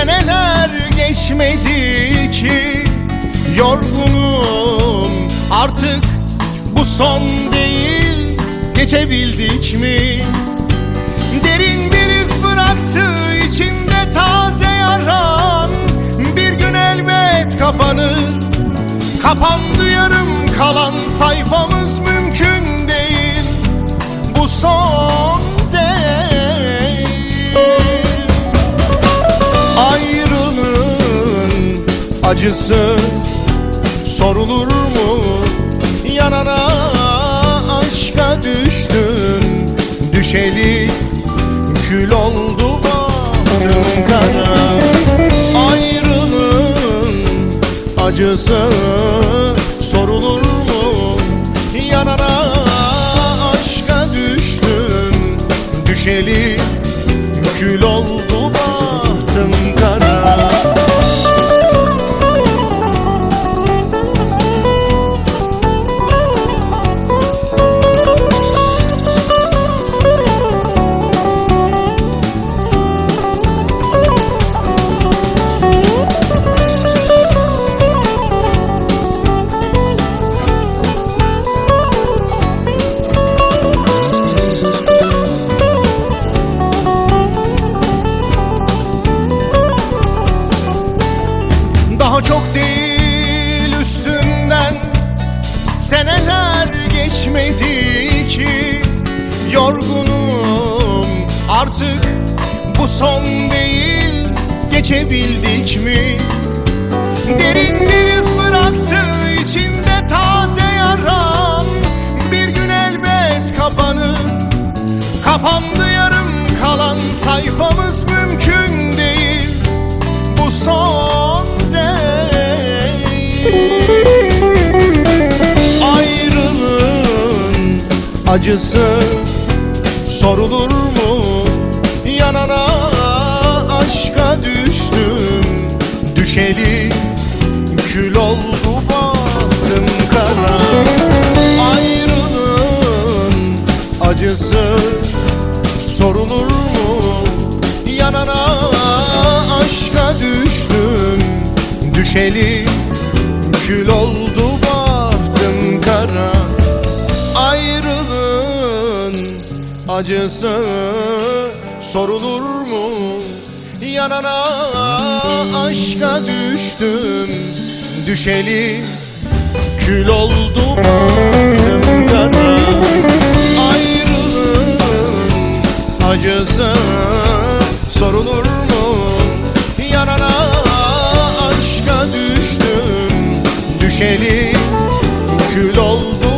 Seneler geçmedi ki Yorgunum. Artık bu son değil Geçebildik mi? Derin bir iz bıraktı içinde taze yaran. Bir gün elbet kapanır. Kapandı yarım kalan sayfamız mümkün değil. Bu son acısı sorulur mu? Yanana aşka düştüm Düşeli kül oldu bahtım kara Ayrılığın acısı sorulur mu? Yanana aşka düştüm Düşeli kül oldu Daha çok değil üstünden Seneler geçmedi ki Yorgunum. Artık bu son değil Geçebildik mi? Derin bir iz bıraktı içimde taze yaram. Bir gün elbet kapanır. Kapandı yarım kalan sayfamız mümkün acısı sorulur mu? Yanana aşka düştüm Düşeli kül oldu bahtım kara Ayrılığın acısı sorulur mu? Yanana aşka düştüm Düşeli kül oldu acısı sorulur mu? Yanana aşka düştüm Düşeli kül oldu bahtım kara Ayrılığın acısı sorulur mu? Yanana aşka düştüm Düşeli kül oldu